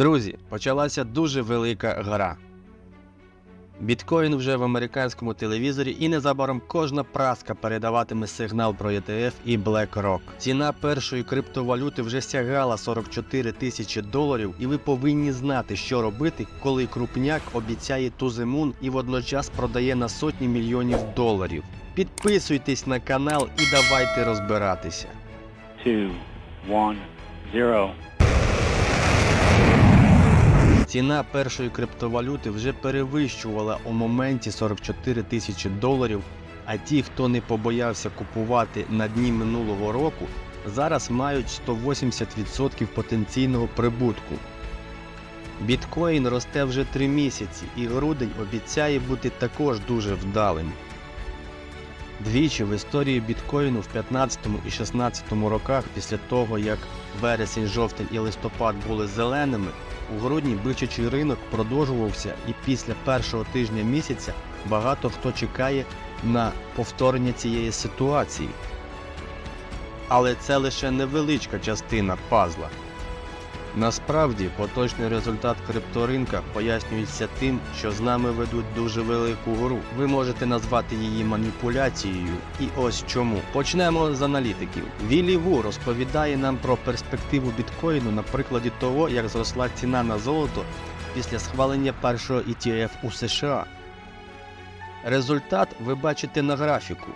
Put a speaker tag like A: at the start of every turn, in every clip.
A: Друзі, почалася дуже велика гра. Біткоін вже в американському телевізорі і незабаром кожна праска передаватиме сигнал про ETF і BlackRock. Ціна першої криптовалюти вже сягала 44 тисячі доларів, і ви повинні знати, що робити, коли крупняк обіцяє тузимун і водночас продає на сотні мільйонів доларів. Підписуйтесь на канал і давайте розбиратися.
B: two, one, zero.
A: Ціна першої криптовалюти вже перевищувала у моменті 44 тисячі доларів, а ті, хто не побоявся купувати на дні минулого року, зараз мають 180% потенційного прибутку. Біткоін росте вже 3 місяці, і грудень обіцяє бути також дуже вдалим. Двічі в історії біткоїну в 15 і 16 роках, після того як вересень, жовтень і листопад були зеленими, у грудні бичачий ринок продовжувався, і після першого тижня місяця багато хто чекає на повторення цієї ситуації. Але це лише невеличка частина пазла. Насправді, поточний результат крипторинка пояснюється тим, що з нами ведуть дуже велику гру. Ви можете назвати її маніпуляцією, і ось чому. Почнемо з аналітиків. Віллі Ву розповідає нам про перспективу біткоїну на прикладі того, як зросла ціна на золото після схвалення першого ETF у США. Результат ви бачите на графіку.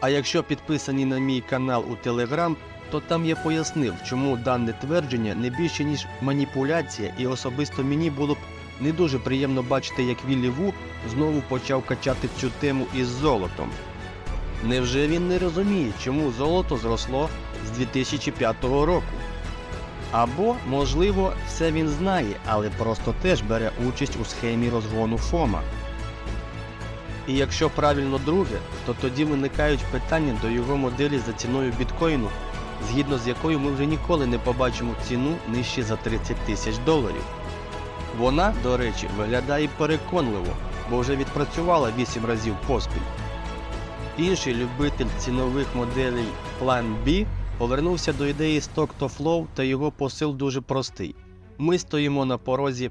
A: А якщо підписані на мій канал у Telegram, то там я пояснив, чому дане твердження не більше ніж маніпуляція, і особисто мені було б не дуже приємно бачити, як Віллі Ву знову почав качати цю тему із золотом. Невже він не розуміє, чому золото зросло з 2005 року? Або, можливо, все він знає, але просто теж бере участь у схемі розгону ФОМа. І якщо правильно друге, то тоді виникають питання до його моделі за ціною біткоїну, згідно з якою ми вже ніколи не побачимо ціну нижче за 30 тисяч доларів. Вона, до речі, виглядає переконливо, бо вже відпрацювала 8 разів поспіль. Інший любитель цінових моделей Plan B повернувся до ідеї Stock to Flow та його посил дуже простий. Ми стоїмо на порозі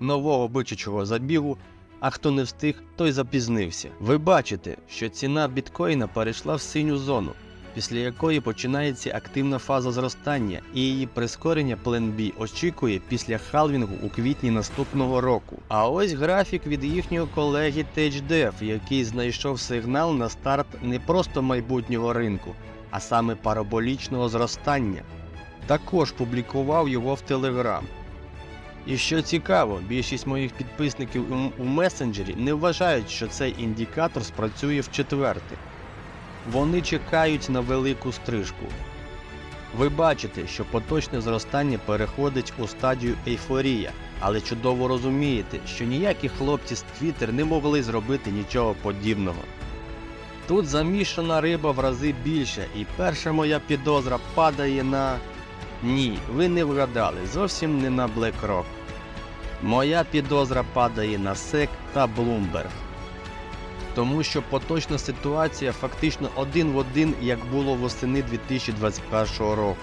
A: нового бичачого забігу, а хто не встиг, той запізнився. Ви бачите, що ціна біткоїна перейшла в синю зону, після якої починається активна фаза зростання, і її прискорення Plan B очікує після халвінгу у квітні наступного року. А ось графік від їхнього колеги TageDev, який знайшов сигнал на старт не просто майбутнього ринку, а саме параболічного зростання. Також публікував його в Telegram. І що цікаво, більшість моїх підписників у, у месенджері не вважають, що цей індикатор спрацює в четверте. Вони чекають на велику стрижку. Ви бачите, що поточне зростання переходить у стадію ейфорія, але чудово розумієте, що ніякі хлопці з Twitter не могли зробити нічого подібного. Тут замішана риба в рази більше, і перша моя підозра падає на. Ні, ви не вгадали, зовсім не на BlackRock. Моя підозра падає на SEC та Bloomberg. Тому що поточна ситуація фактично один в один, як було восени 2021 року.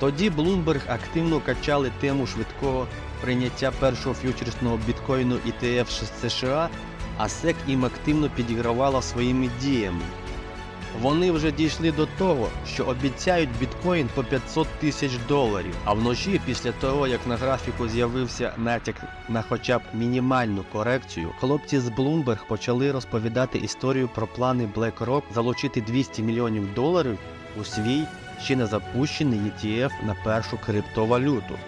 A: Тоді Bloomberg активно качали тему швидкого прийняття першого ф'ючерсного біткоїну ETF США, а SEC їм активно підігравала своїми діями. Вони вже дійшли до того, що обіцяють біткоін по 500 тисяч доларів. А вночі, після того як на графіку з'явився натяк на хоча б мінімальну корекцію, хлопці з Bloomberg почали розповідати історію про плани BlackRock залучити 200 мільйонів доларів у свій ще не запущений ETF на першу криптовалюту.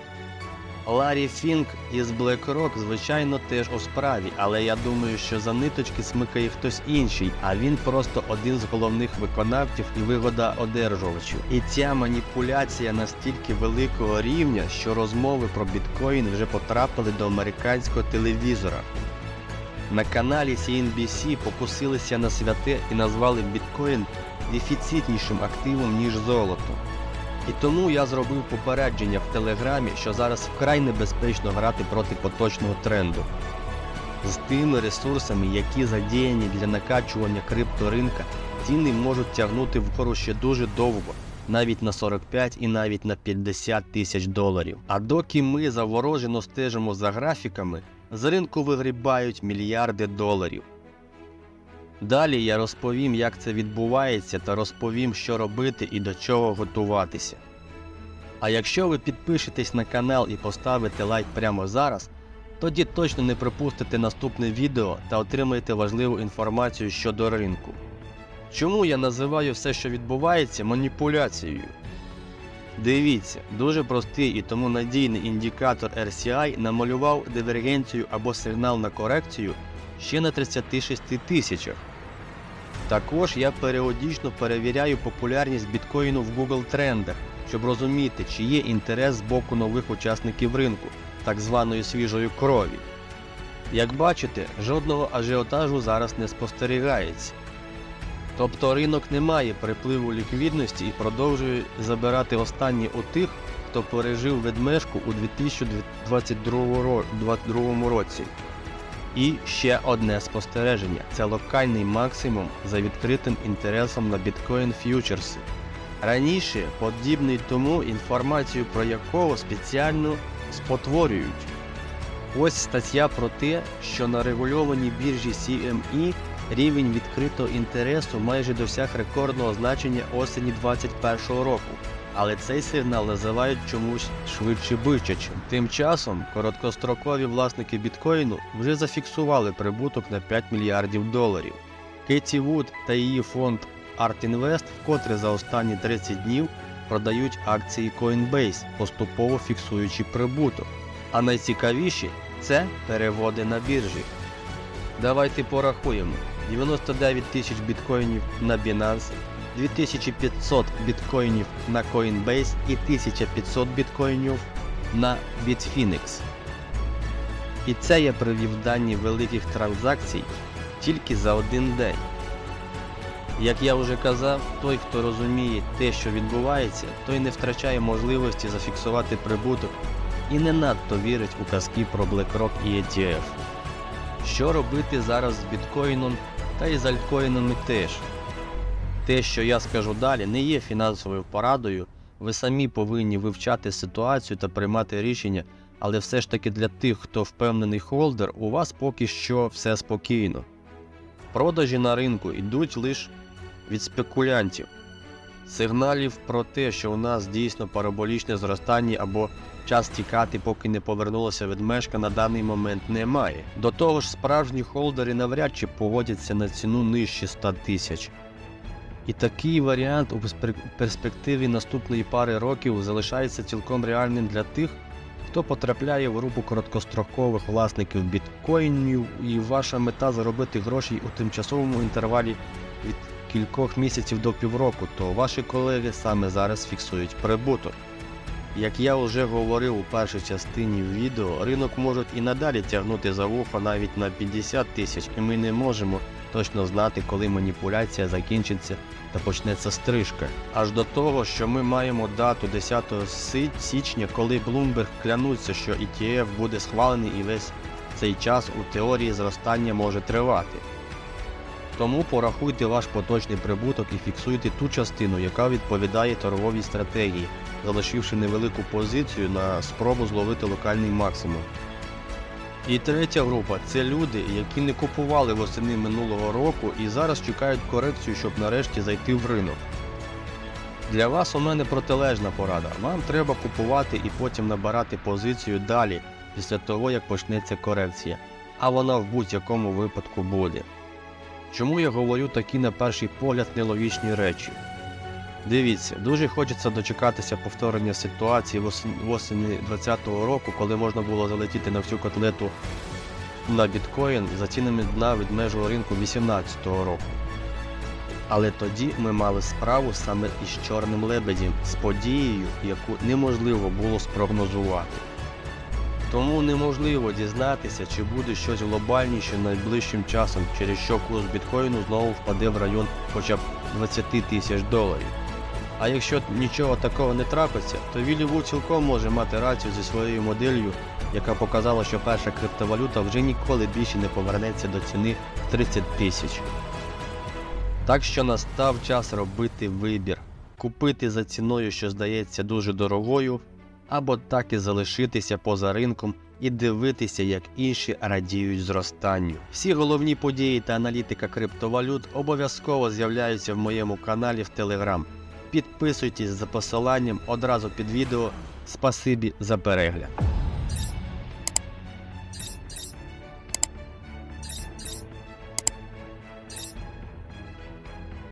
A: Ларі Фінк із BlackRock, звичайно, теж у справі, але я думаю, що за ниточки смикає хтось інший, а він просто один з головних виконавців і вигодоодержувачів. І ця маніпуляція настільки великого рівня, що розмови про біткоін вже потрапили до американського телевізора. На каналі CNBC покусилися на святе і назвали біткоін дефіцитнішим активом, ніж золото. І тому я зробив попередження в телеграмі, що зараз вкрай небезпечно грати проти поточного тренду. З тими ресурсами, які задіяні для накачування крипторинка, ціни можуть тягнути вгору ще дуже довго, навіть на 45 і навіть на 50 тисяч доларів. А доки ми заворожено стежимо за графіками, з ринку вигрібають мільярди доларів. Далі я розповім, як це відбувається, та розповім, що робити і до чого готуватися. А якщо ви підпишетесь на канал і поставите лайк прямо зараз, тоді точно не пропустите наступне відео та отримаєте важливу інформацію щодо ринку. Чому я називаю все, що відбувається, маніпуляцією? Дивіться, дуже простий і тому надійний індикатор RCI намалював дивергенцію або сигнал на корекцію ще на 36 тисячах. Також я періодично перевіряю популярність біткоїну в Google трендах, щоб розуміти, чи є інтерес з боку нових учасників ринку, так званої свіжої крові. Як бачите, жодного ажіотажу зараз не спостерігається. Тобто ринок не має припливу ліквідності і продовжує забирати останні у тих, хто пережив ведмежку у 2022 році. І ще одне спостереження це локальний максимум за відкритим інтересом на біткоін ф'ючерси. Раніше подібний тому інформацію про якого спеціально спотворюють. Ось стаття про те, що на регульованій біржі CME рівень відкритого інтересу майже досяг рекордного значення осені 2021 року. Але цей сигнал називають чомусь швидше бичачим. Тим часом короткострокові власники біткоїну вже зафіксували прибуток на 5 мільярдів доларів. Кеті Вуд та її фонд Art Invest вкотре за останні 30 днів продають акції Coinbase, поступово фіксуючи прибуток. А найцікавіші це переводи на біржі. Давайте порахуємо: 99 тисяч біткоїнів на Binance, 2500 біткоїнів на Coinbase і 1500 біткоїнів на Bitfinex. І це я привів дані великих транзакцій тільки за один день. Як я вже казав, той, хто розуміє те, що відбувається, той не втрачає можливості зафіксувати прибуток і не надто вірить у казки про BlackRock і ETF. Що робити зараз з біткоїном та і з альткоїнами теж? Те, що я скажу далі, не є фінансовою порадою. Ви самі повинні вивчати ситуацію та приймати рішення, але все ж таки для тих, хто впевнений холдер, у вас поки що все спокійно. Продажі на ринку йдуть лише від спекулянтів. Сигналів про те, що у нас дійсно параболічне зростання або час тікати, поки не повернулася ведмежка, на даний момент немає. До того ж, справжні холдери навряд чи погодяться на ціну нижче 100 тисяч. І такий варіант у перспек- перспективі наступної пари років залишається цілком реальним для тих, хто потрапляє в групу короткострокових власників біткоїнів, і ваша мета заробити гроші у тимчасовому інтервалі від кількох місяців до півроку, то ваші колеги саме зараз фіксують прибуток. Як я вже говорив у першій частині відео, ринок можуть і надалі тягнути за вуха навіть на 50 тисяч, і ми не можемо точно знати, коли маніпуляція закінчиться та почнеться стрижка. Аж до того, що ми маємо дату 10 січня, коли Bloomberg клянуться, що ETF буде схвалений і весь цей час у теорії зростання може тривати. Тому порахуйте ваш поточний прибуток і фіксуйте ту частину, яка відповідає торговій стратегії, залишивши невелику позицію на спробу зловити локальний максимум. І третя група це люди, які не купували восени минулого року і зараз чекають корекцію, щоб нарешті зайти в ринок. Для вас у мене протилежна порада. Вам треба купувати і потім набирати позицію далі, після того як почнеться корекція, а вона в будь-якому випадку буде. Чому я говорю такі на перший погляд нелогічні речі? Дивіться, дуже хочеться дочекатися повторення ситуації восени 2020 року, коли можна було залетіти на всю котлету на біткоін за цінами дна від межу ринку 2018 року. Але тоді ми мали справу саме із чорним лебедем, з подією, яку неможливо було спрогнозувати. Тому неможливо дізнатися, чи буде щось глобальніше найближчим часом, через що курс біткоїну знову впаде в район хоча б 20 тисяч доларів. А якщо нічого такого не трапиться, то Віллі Ву цілком може мати рацію зі своєю моделлю, яка показала, що перша криптовалюта вже ніколи більше не повернеться до ціни 30 тисяч. Так що настав час робити вибір. купити за ціною, що здається дуже дорогою, або так і залишитися поза ринком і дивитися, як інші радіють зростанню. Всі головні події та аналітика криптовалют обов'язково з'являються в моєму каналі в Telegram. Підписуйтесь за посиланням одразу під відео. Спасибі за перегляд.